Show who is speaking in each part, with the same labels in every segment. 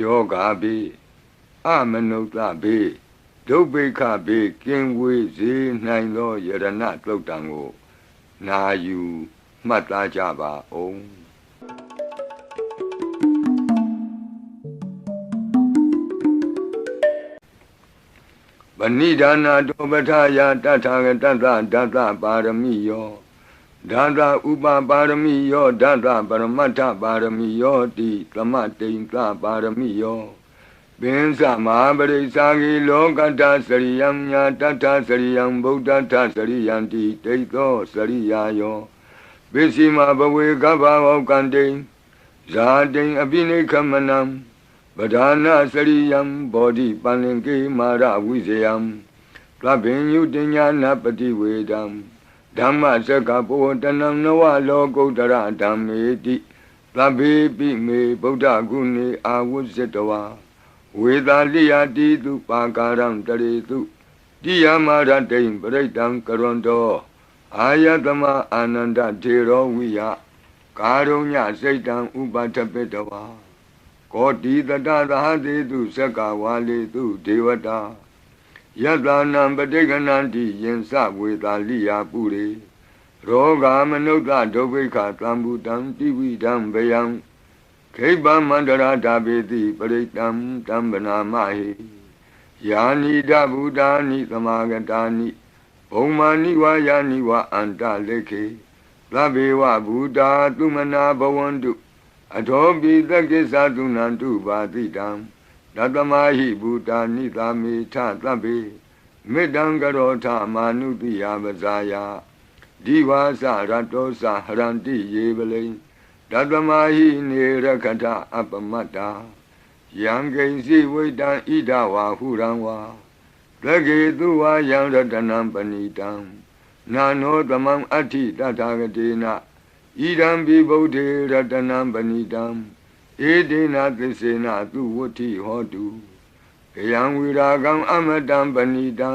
Speaker 1: ယောဂါဘေးအမနုဿဘေးဒုဗ္ဗိခဘေးကင်းဝေးစေနိုင်သောယရဏသုတ်တံကို နာယူမှတ်သားကြပါအောင်ဗဏိဒါနာတောပထယာတထာဂတတဒတပါရမိယော ဒသဥပပါရမိယောဒသပရမတ္ထပါရမိယောတိသမတိန်သပါရမိယောပင်စမဟာပရိစ္ဆာဂိလောကတ္တစရိယံညာတတ္ထစရိယံဗုဒ္ဓတ္ထစရိယံတိတိသောစရိယာယောပိစီမဘဝေကဗ္ဗဝကံတိဇာတိအပိနိခမနံပဓာနာစရိယံဘောဓိပန္လင်ကေမာရဝိဇယံသဗ္ဗညုတညာနာပတိဝေဒံ ဓမ္မစကဘောတနံနဝလောကုတ္တရဓမ္မေတိသဗ္ဗေပိမေဗုဒ္ဓဂုဏေအာဝုဇ္ဇတဝါဝေသာလိယတိတုပါကာရံတရေတုတိယမာရတိံပရိတံကရွန်တောအာယတမအာနန္ဒထေရောဝိယကာရုညစိတ်တံဥပထပိတဝါကောတိတတသဟတိတုသက္ကဝါလေတုဒေဝတာ ယတနံပဋိကဏံတိယင်စဝေတာလိယာပုရိရောဂာမနုဿဒုဗ္ဗိခသံဘူတံတိဝိဒံဗယံခိဗ္ဗမန္တရာဓာပေတိပရိတံတံဗနာမဟိယာနိဒဗုဒ္ဓာနိသမာဂတာနိဘုံမာနိဝါယာနိဝါအန္တလေခေသဗ္ဗေဝဗုဒ္ဓသုမနာဘဝန္တုအထောပိသကိစ္ဆသုနန္တုပါတိတံ တတမဟိဘူတာနိသာမေထသဗ္ဗေမေတ္တံကရောထမာနုတိယပဇာယဒီဝါစရတောစဟရန္တိယေပလိတတမဟိနေရခထအပမတ္တာယံကိဉ္စီဝိတံဣဒဝါဟုရံဝါသကေသူဝါယံရတနံပဏိတံနာနောသမံအဋ္ဌိတထာဂတိနာဣဒံဘိဗုဒ္ဓေရတနံပဏိတံ ဧဒေနာသစ္စေနာသူဝဋ္ဌိဟောတုကယံဝိရာကံအမတံပဏိတံ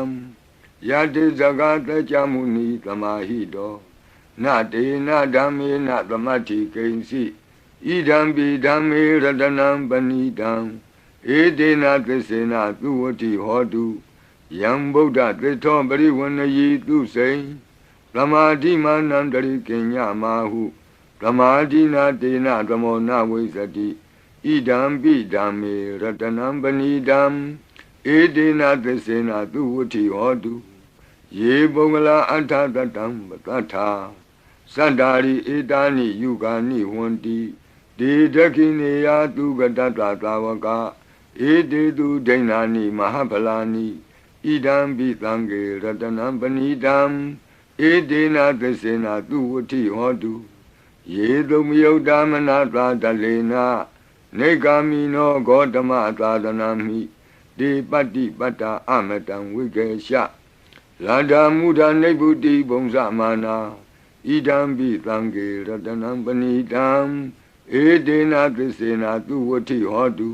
Speaker 1: ယတိဇဂတကြမုနိသမာဟိတောနတေနဓမ္မေနသမတ္ထိကိဉ္စီဣဒံပိဓမ္မေရတနံပဏိတံဧဒေနာသစ္စေနာသူဝဋ္ဌိဟောတုယံဗုဒ္ဓသစ္ထောပရိဝဏယီသူစိံသမာဓိမာနန္တရိကိညမာဟု သမာဓိနာတေနသမောနဝိသတိဣဒံပိဓမ္မေရတနံပဏိတံဧဒေနသစ္စေနာသူဝဋ္ဌိဟောတုယေပုဂ္ဂလာအထတတံပတ္ထာသတ္တာရိဧတာနိယုဂာနိဝန္တိဒေဒခိနေယသူကတတသာဝကဧတေသူဒိဏာနိမဟာဖလာနိဣဒံပိသံဃေရတနံပဏိတံဧဒေနာသစ္စေနာသူဝဋ္ဌိဟောတု ယေတုမယုတ်တာမနာသာတလေနာနေဂာမိနောဂေါတမသာသနာမိဒီပတ္တိပတ္တာအမတံဝိကေရှလာဒာမုဒာနိဗ္ဗုတိဘုံဇမာနာဣဒံပိသံဃေရတနံပဏိတံဧဒေနာသစ္စေနာသူဝဋ္ဌိဟောတု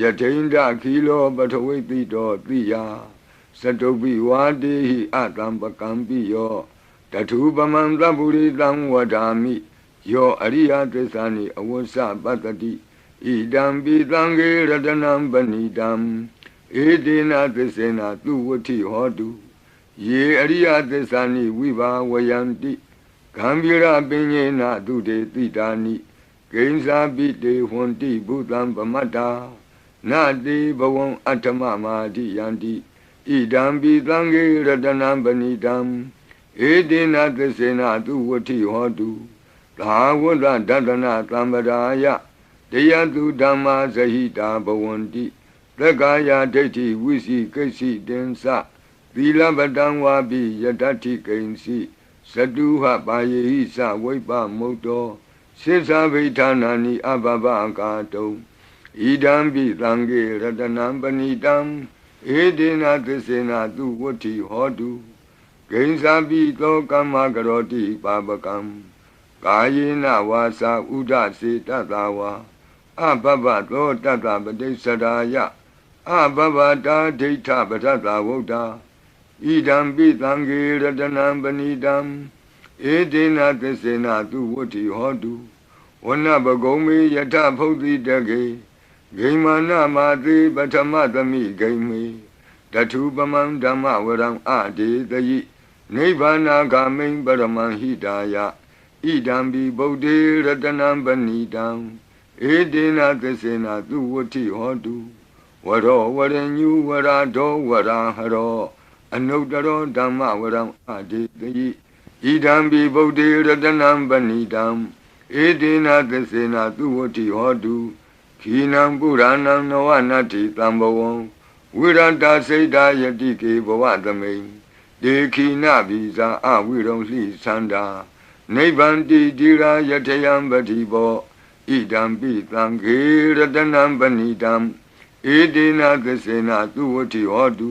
Speaker 1: ယထိန္ဒခီလောပထဝိတိတောတိယသတုပိဝါတေဟိအတံပကံပိယောတထုပမံသဗ္ဗုရိတံဝဒာမိ ယောအရိယသစ္စာနိအဝဆပတ္တိဣဒံပိသံဃေရတနံပဏိတံဧတေနသစ္စေနာသူဝဋ္ဌိဟောတုယေအရိယသစ္စာနိဝိဘာဝယန္တိဂံဗီရပင်ညေနသူတေတိတာနိဂိဉ္စာပိတေဟွန်တိဘုသံပမတ္တာနတိဘဝံအတ္တမမာတိယန္တိဣဒံပိသံဃေရတနံပဏိတံဧတေနသစ္စေနာသူဝဋ္ဌိဟောတု သာဝတ္တဒတနာသံပဒါယတရားသူဓမ္မာဇဟိတာဘဝန္တိသက္ကာယဒိဋ္ဌိဝိစီကိစီတင်္စသီလပတံဝါပိယတ္ထိကိဉ္စီသတုဟပါယေဟိသဝိပမုတ်တောစေသဗိဌာနာနိအဘဘကာတုံဣဒံပိသံဃေရတနံပဏိတံဧဒေနသစ္စေနာသူဝဋ္ဌိဟောတုဂိဉ္စာပိသောကမ္မကရောတိပါပကံ ကာယေနဝါစာဥဒစေတတဝါအဘဘသောတတပတိစ္ဆရာယအဘဘတာဒိဋ္ဌပထတဝုဒ္ဓဣဒံပိသံဃေရတနံပဏိတံဧတေနသစ္စေနသူဝဋ္ဌိဟောတုဝနဘဂုံမေယထဖုတ်တိတကေဂိမာနမာတိပထမသမိဂိမေတထုပမံဓမ္မဝရံအဒေတယိနိဗ္ဗာနာဂာမိံပရမံဟိတာယ ဣဒံဘိဗုဒ္ဓေရတနံပဏိတံဧတေနသစ္စေနသူဝတိဟောတုဝရောဝရညုဝရာဒောဝရာဟရောအနုတ္တရောဓမ္မဝရံအဒေတယိဣဒံဘိဗုဒ္ဓေရတနံပဏိတံဧတေနသစ္စေနသူဝတိဟောတုခိနံပုရဏံနဝနတ္တိတံဘဝံဝိရတစိတ်တာယတိကေဘဝသမိန်ဒေခိနဘိဇာအဝိရုံလှိသန္တာ နိဗ္ဗန္တိတိရာယထယံပတိဘောဣဒံပိသံဃေရတနံပဏိတံဧတေနသစ္စေနသူဝတိဟောတု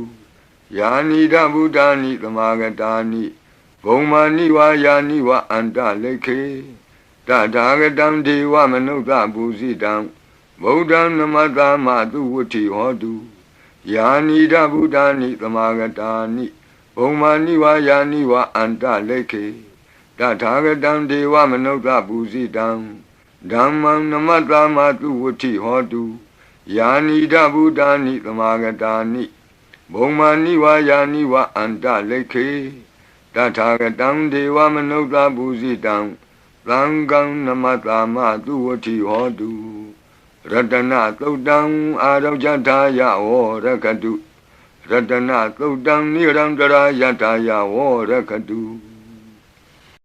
Speaker 1: ယာနိဒဗုဒ္ဓာနိသမာဂတာနိဘုံမာနိဝါယာနိဝအန္တလေခေတထာဂတံဒေဝမနုဿဘူဇိတံဗုဒ္ဓံနမတာမသူဝတိဟောတုယာနိဒဗုဒ္ဓာနိသမာဂတာနိဘုံမာနိဝါယာနိဝအန္တလေခေ တထာဂတံဒေဝမနုဿဘူဇိတံဓမ္မံနမတာမသူဝတိဟောတုယာနိဒဗုဒ္ဓာနိသမာဂတာနိဘုံမာနိဝါယာနိဝအန္တလေခေတထာဂတံဒေဝမနုဿဘူဇိတံသံဃံနမတာမသူဝတိဟောတုရတနာသုတ်တံအာရောဇထာယဝရကတုရတနာသုတ်တံနိရံတရာယထာယဝရကတု